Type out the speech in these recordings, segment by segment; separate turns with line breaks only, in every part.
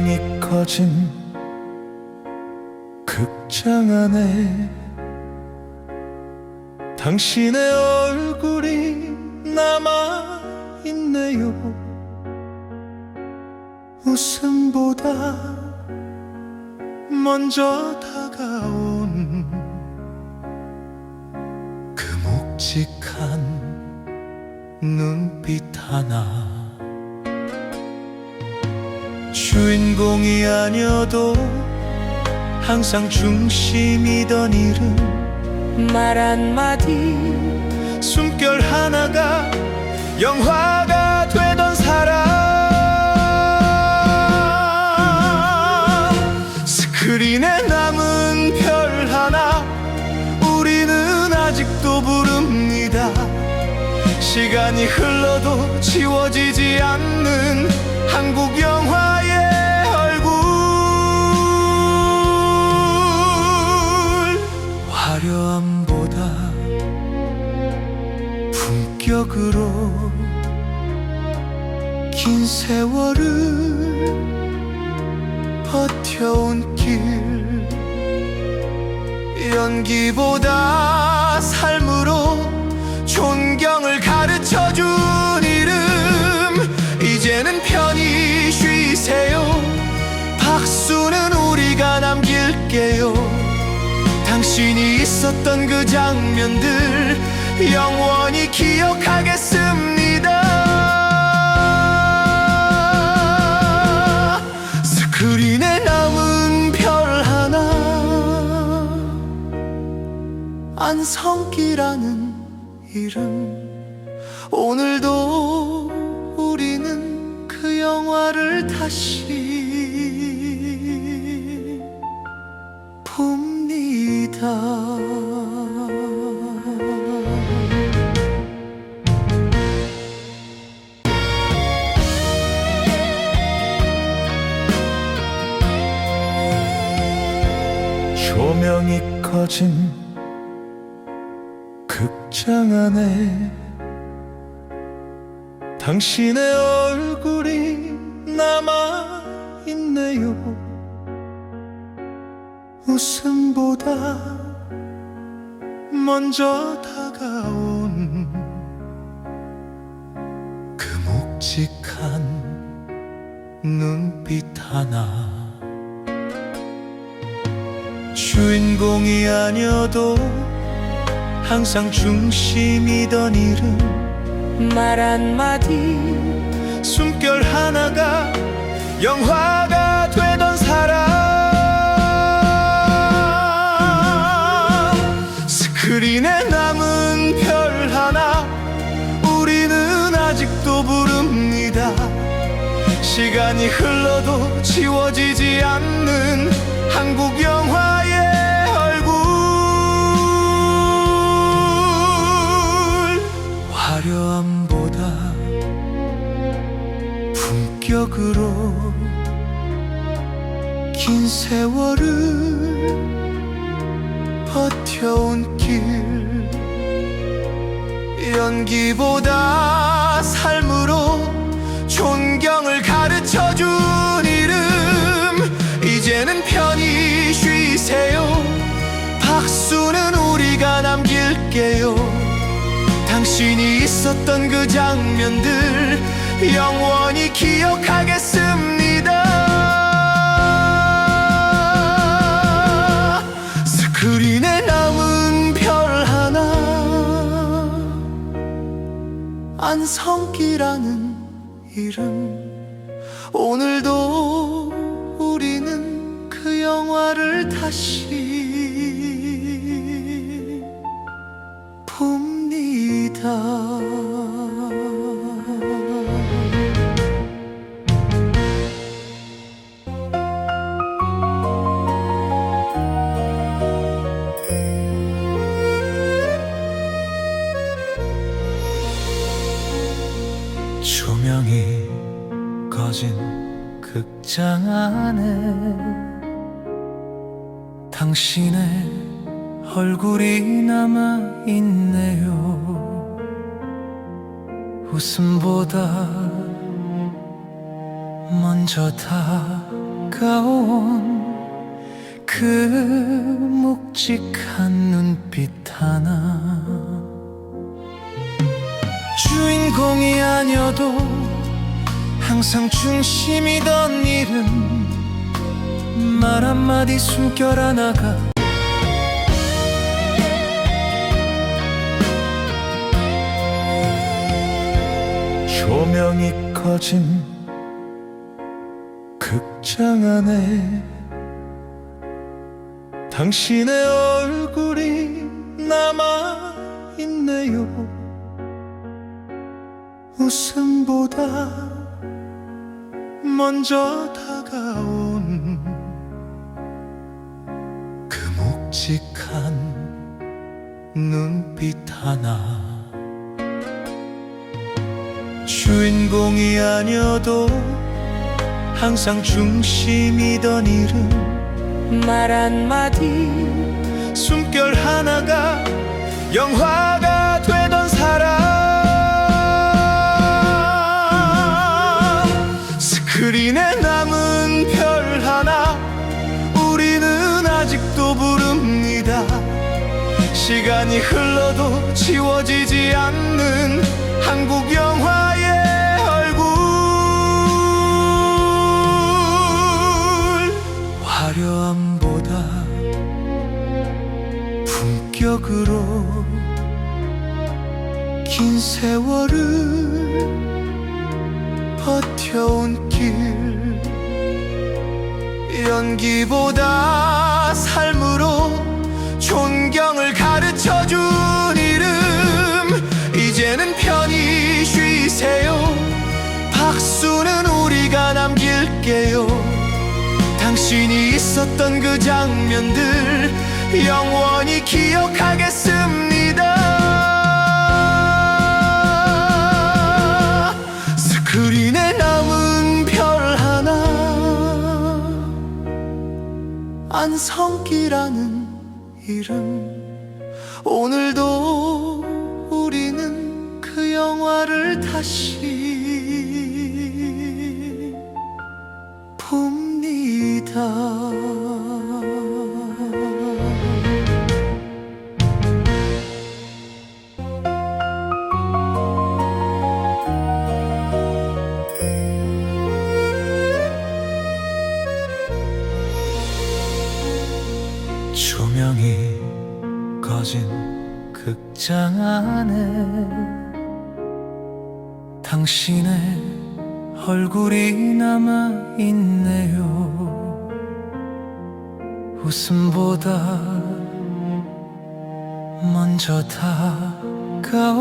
조명이 꺼진 극장 안에 당신의 얼굴이 남아 있네요. 웃음보다 먼저 다가온 그 묵직한 눈빛 하나 주인공이 아니어도 항상 중심이던 일은 말 한마디 숨결 하나가 영화가 되던 사람. 스크린에 남은 별 하나 우리는 아직도 부릅니다. 시간이 흘러 화려함보다 품격으로 긴 세월을 버텨온 길 연기보다 삶으로 존경을 가르쳐 준 이름. 이제는 편히 쉬세요. 박수는 우리가 남길게요 당신이 있었던 그 장면들 영원히 기억하겠습니다. 스크린에 남은 별 하나 안성기라는 이름. 오늘도 우리는 그 영화를 다시 조명이 꺼진 극장 안에 당신의 얼굴이 남아 있네요. 웃음보다 먼저 다가온 그 묵직한 눈빛 하나. 주인공이 아니어도 항상 중심이던 일은 말 한마디 숨결 하나가 영화가 시간이 흘러도 지워지지 않는 한국 영화의 얼굴. 화려함보다 품격으로 긴 세월을 버텨온 길. 연기보다 삶으로 있었던 그 장면들 영원히 기억하겠습니다. 스크린에 남은 별 하나 안성기라는 이름. 오늘도 우리는 그 영화를 다시 봅니다 얼굴이 남아 있네요. 웃음보다 먼저 다 다가온 그 묵직한 눈빛 하나 주인공이 아니어도 항상 중심이던 일은 말 한마디 숨결 하나가 조명이 꺼진 극장 안에 당신의 얼굴이 남아 있네요. 웃음보다 먼저 다가온 그 묵직한 눈빛 하나. 주인공이 아니어도 항상 중심이던 일은 말 한마디 숨결 하나가 영화가 되던 사람. 스크린에 남은 별 하나 우리는 아직도 부릅니다. 시간이 흘러도 지워지지 않는 한국 영 버텨온 길 연기보다 삶으로 존경을 가르쳐 준 이름. 이제는 편히 쉬세요. 박수는 우리가 남길게요. 당신이 있었던 그 장면들 영원히 기억하겠습니다 안성기라는 이름. 오늘도 우리는 그 영화를 다시 봅니다 꺼진 극장 안에 당신의 얼굴이 남아 있네요. 웃음보다 먼저 다가온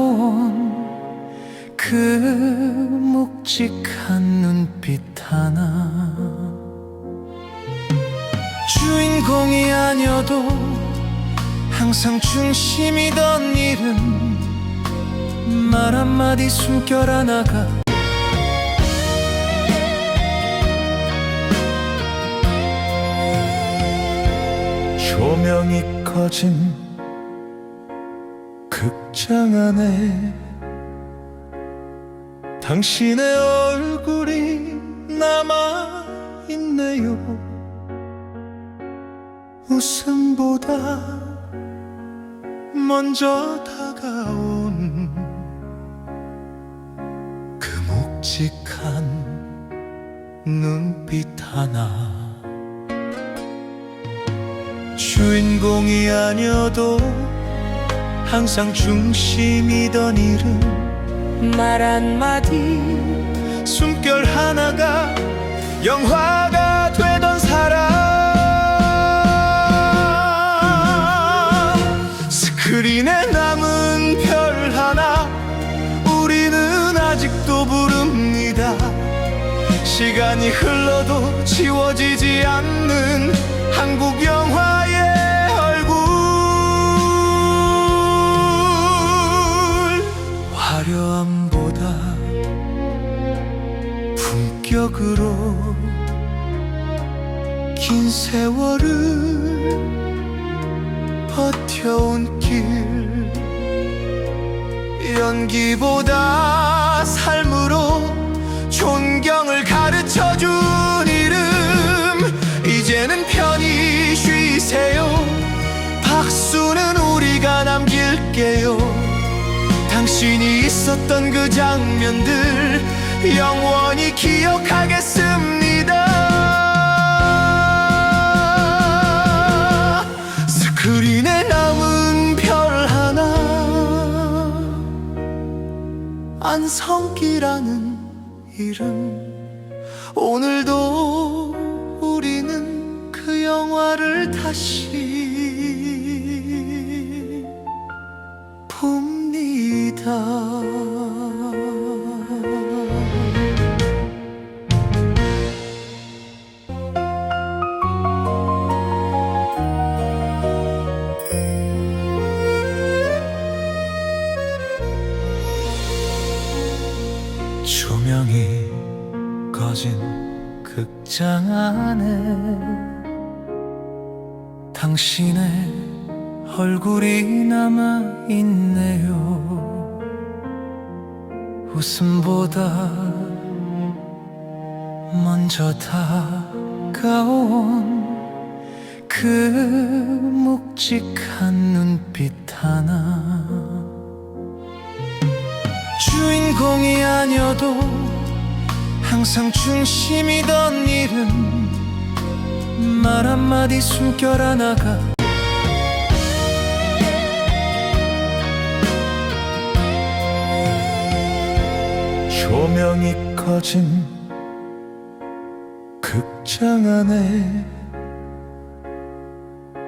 그 묵직한 눈빛 하나. 주인공이 아니어도 항상 중심이던 일은 말 한마디 숨결 하나가 조명이 꺼진 극장 안에 당신의 얼굴이 남아 있네요. 웃음보다 먼저 다가온 그 묵직한 눈빛 하나. 주인공이 아니어도 항상 중심이던 일은 말 한마디 숨결 하나가 영화 시간이 흘러도 지워지지 않는 한국 영화의 얼굴. 화려함보다 품격으로 긴 세월을 버텨온 길. 연기보다 삶으로 존경을 가르쳐준 이름. 이제는 편히 쉬세요. 박수는 우리가 남길게요. 당신이 있었던 그 장면들 영원히 기억하겠습니다. 스크린에 남은 별 하나. 안성기라는 이름 오늘도 우리는 그 영화를 다시 봅니다. 극장 안에 당신의 얼굴이 남아 있네요. 웃음보다 먼저 다가온 그 묵직한 눈빛 하나. 주인공이 아니어도 항상 중심이던 일은 말 한마디 숨결 하나가 조명이 꺼진 극장 안에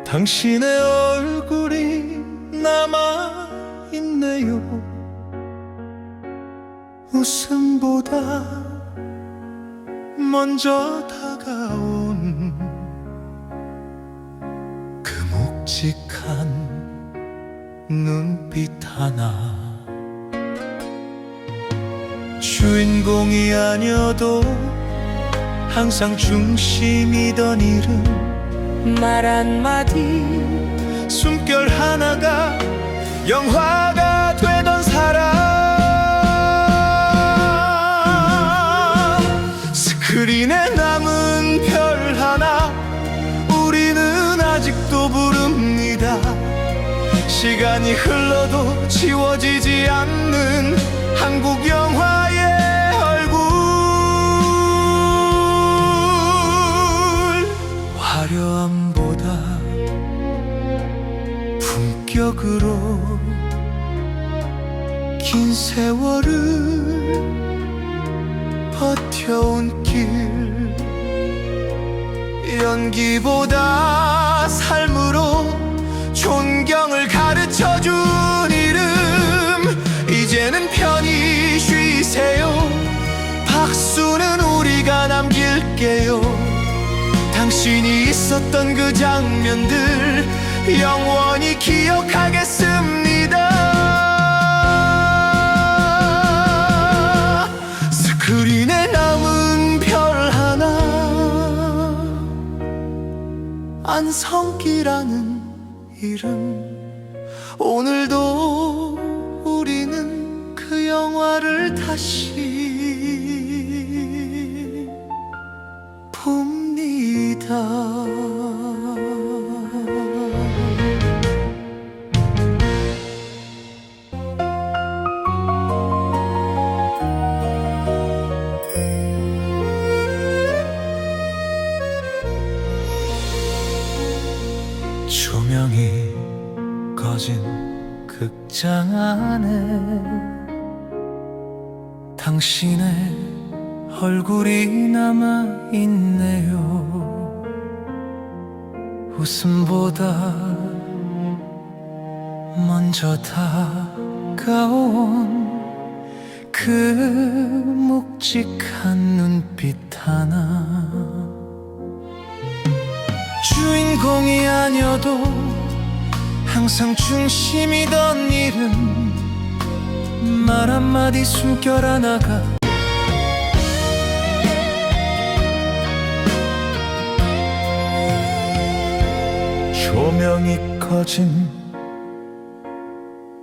당신의 얼굴이 남아 있네요. 웃음보다 먼저 다가온 그 묵직한 눈빛 하나. 주인공이 아니어도 항상 중심이던 이름. 말 한마디. 숨결 하나가 영화 세월을 버텨온 길 연기보다 삶으로 존경을 가르쳐준 이름. 이제는 편히 쉬세요. 박수는 우리가 남길게요. 당신이 있었던 그 장면들 영원히 기억하겠습니다 안성기라는 이름. 오늘도 우리는 그 영화를 다시 당신의 얼굴이 남아 있네요. 웃음보다 먼저 다가온 그 묵직한 눈빛 하나. 주인공이 아니어도 항상 중심이던 일은 말 한마디 숨결 하나가 조명이 꺼진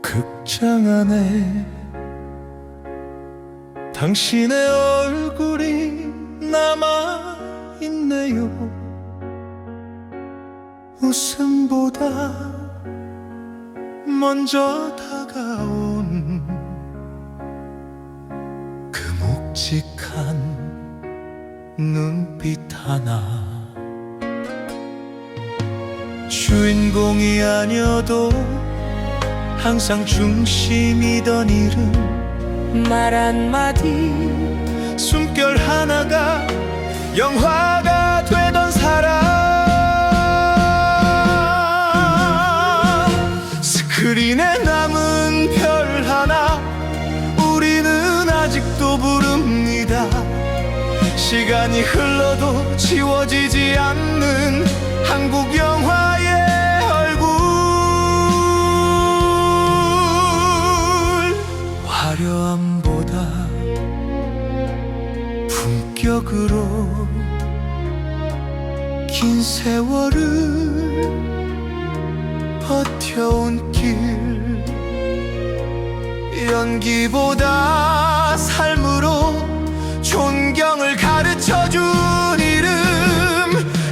극장 안에 당신의 얼굴이 남아 있네요. 웃음보다 먼저 다가온 묵직한 눈빛 하나. 주인공이 아니어도 항상 중심이던 이름.
말 한마디.
숨결 하나가 영화가 되던 사람. 스크린에 남은 별 하나. 우리는 아직도 시간이 흘러도 지워지지 않는 한국 영화의 얼굴. 화려함보다 품격으로 긴 세월을 버텨온 길. 연기보다 존경을 가르쳐준 이름.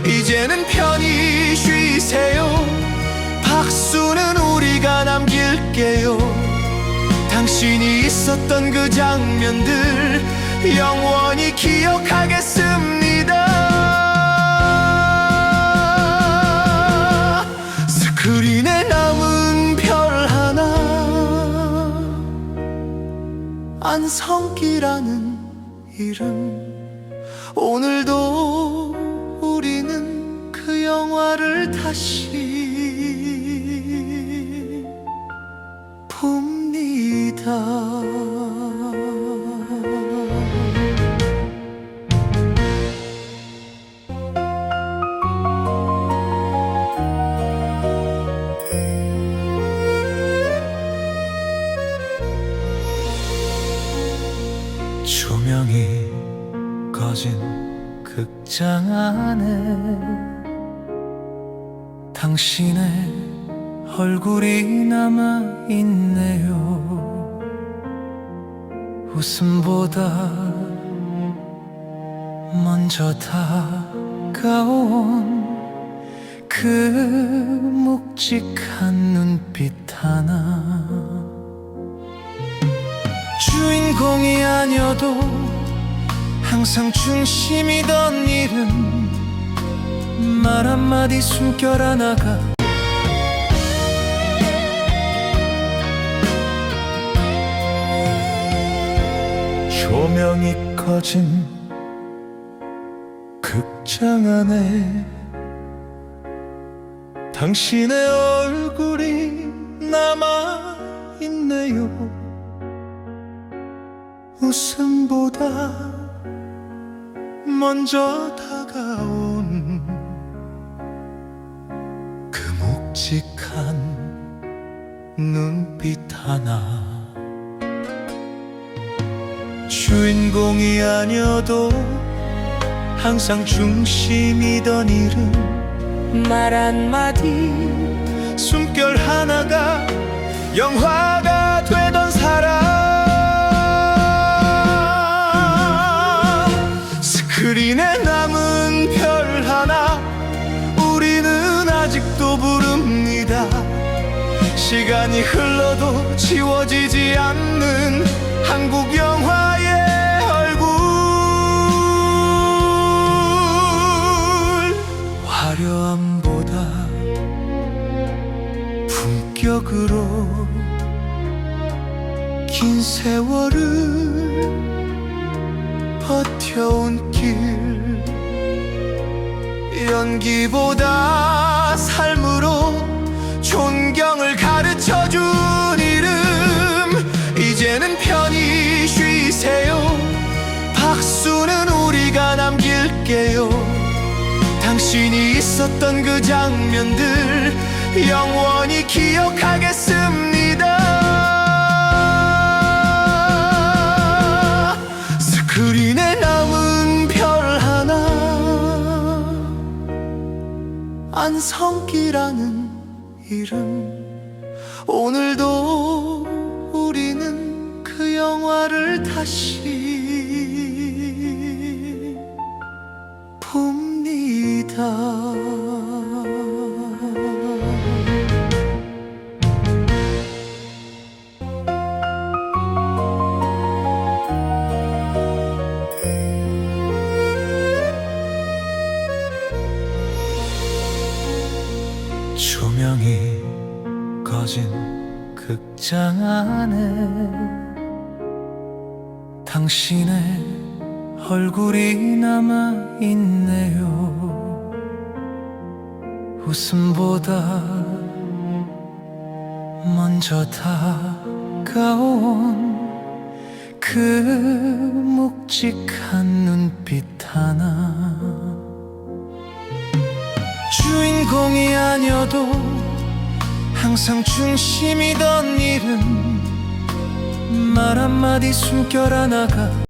이제는 편히 쉬세요. 박수는 우리가 남길게요. 당신이 있었던 그 장면들 영원히 기억하겠습니다. 스크린에 남은 별 하나. 안성기라는 이름 오늘도 우리는 그 영화를 다시 봅니다 당신의 얼굴이 남아 있네요. 웃음보다 먼저 다가온 그 묵직한 눈빛 하나. 주인공이 아니어도 항상 중심이던 이름 말 한마디 숨결 하나가 조명이 꺼진 극장 안에 당신의 얼굴이 남아 있네요. 웃음보다 먼저 다가온 묵직한 눈빛 하나. 주인공이 아니어도 항상 중심이던 이름.
말 한마디.
숨결 하나가 영화가 시간이 흘러도 지워지지 않는 장면들 영원히 기억하겠습니다. 스크린에 남은 별 하나 안성기라는 이름. 오늘도 우리는 그 영화를 다시 조명이 꺼진 극장 안에 당신의 얼굴이 남아 있네요. 웃음보다 먼저 다가온 그 묵직한 눈빛 하나 주인공이 아니어도 항상 중심이던 일은 말 한마디 숨결 하나가